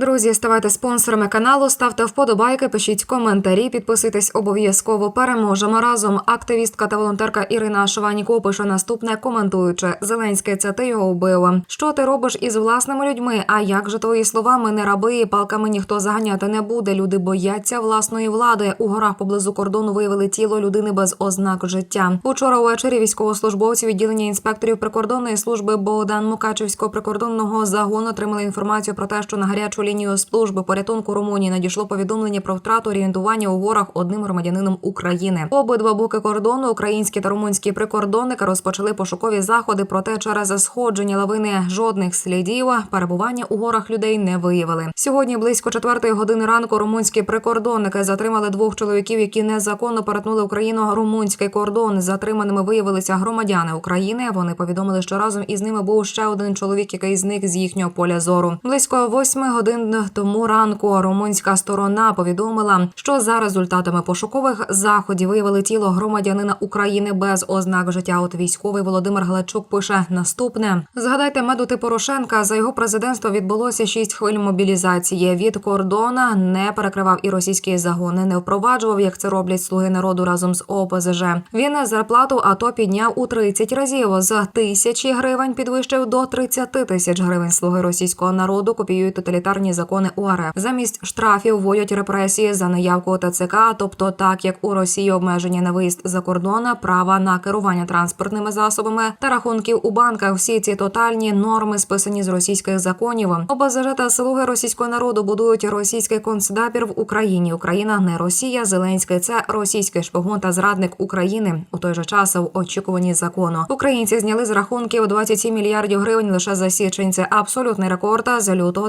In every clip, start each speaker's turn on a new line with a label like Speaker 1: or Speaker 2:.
Speaker 1: Друзі, ставайте спонсорами каналу, ставте вподобайки, пишіть коментарі, підписуйтесь обов'язково. Переможемо разом. Активістка та волонтерка Ірина Шваніко пише наступне, коментуючи: Зеленський, це ти його вбив. Що ти робиш із власними людьми? А як же твої слова? Ми не раби, палками ніхто заганяти не буде. Люди бояться власної влади. У горах поблизу кордону виявили тіло людини без ознак життя. Учора ввечері військовослужбовці відділення інспекторів прикордонної служби Богдан Мукачевського прикордонного загону отримали інформацію про те, що на гарячу лінію служби порятунку Румунії надійшло повідомлення про втрату орієнтування у горах одним громадянином України. Обидва боки кордону, українські та румунські прикордонники, розпочали пошукові заходи. Проте через сходження лавини жодних слідів перебування у горах людей не виявили. Сьогодні близько четвертої години ранку румунські прикордонники затримали двох чоловіків, які незаконно перетнули Україно-румунський кордон. Затриманими виявилися громадяни України. Вони повідомили, що разом із ними був ще один чоловік, який зник з їхнього поля зору. Близько восьми годин тому ранку румунська сторона повідомила, що за результатами пошукових заходів виявили тіло громадянина України без ознак життя. От військовий Володимир Глачук пише наступне: згадайте медути Порошенка. За його президентство відбулося шість хвиль мобілізації. Від кордона не перекривав і російські загони, не впроваджував, як це роблять слуги народу разом з ОПЗЖ. Він зарплату АТО підняв у 30 разів з тисячі гривень підвищив до 30 тисяч гривень. Слуги російського народу копіюють тоталітарні закони УРФ. Замість штрафів вводять репресії за неявку ТЦК, тобто так як у Росії обмеження на виїзд за кордон, права на керування транспортними засобами та рахунків у банках. Всі ці тотальні норми списані з російських законів. ОБЗЖ та слуги російського народу будують російський концдабір в Україні. Україна не Росія. Зеленський це російський шпигун та зрадник України. У той же час в очікуванні закону українці зняли з рахунків 27 мільярдів гривень лише за січень. Це абсолютний рекорд з лютого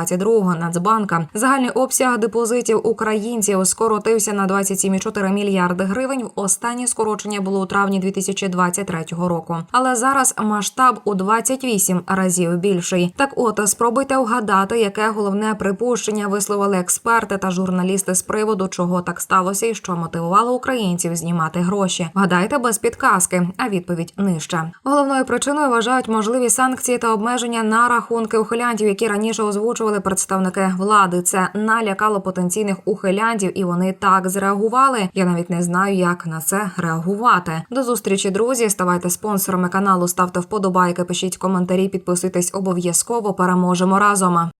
Speaker 1: 2022-го Нацбанка. Загальний обсяг депозитів українців скоротився на 27,4 мільярди гривень. Останнє скорочення було у травні 2023 року. Але зараз масштаб у 28 разів більший. Так, от спробуйте вгадати, яке головне припущення висловили експерти та журналісти з приводу, чого так сталося, і що мотивувало українців знімати гроші. Вгадайте без підказки, а відповідь нижче. Головною причиною вважають можливі санкції та обмеження на рахунки ухилянтів, які раніше озвучували представники влади. Це налякало потенційних ухилянтів, і вони так зреагували. Я навіть не знаю, як на це реагувати. До зустрічі, друзі. Ставайте спонсорами каналу, ставте вподобайки, пишіть коментарі, підписуйтесь обов'язково. Переможемо разом.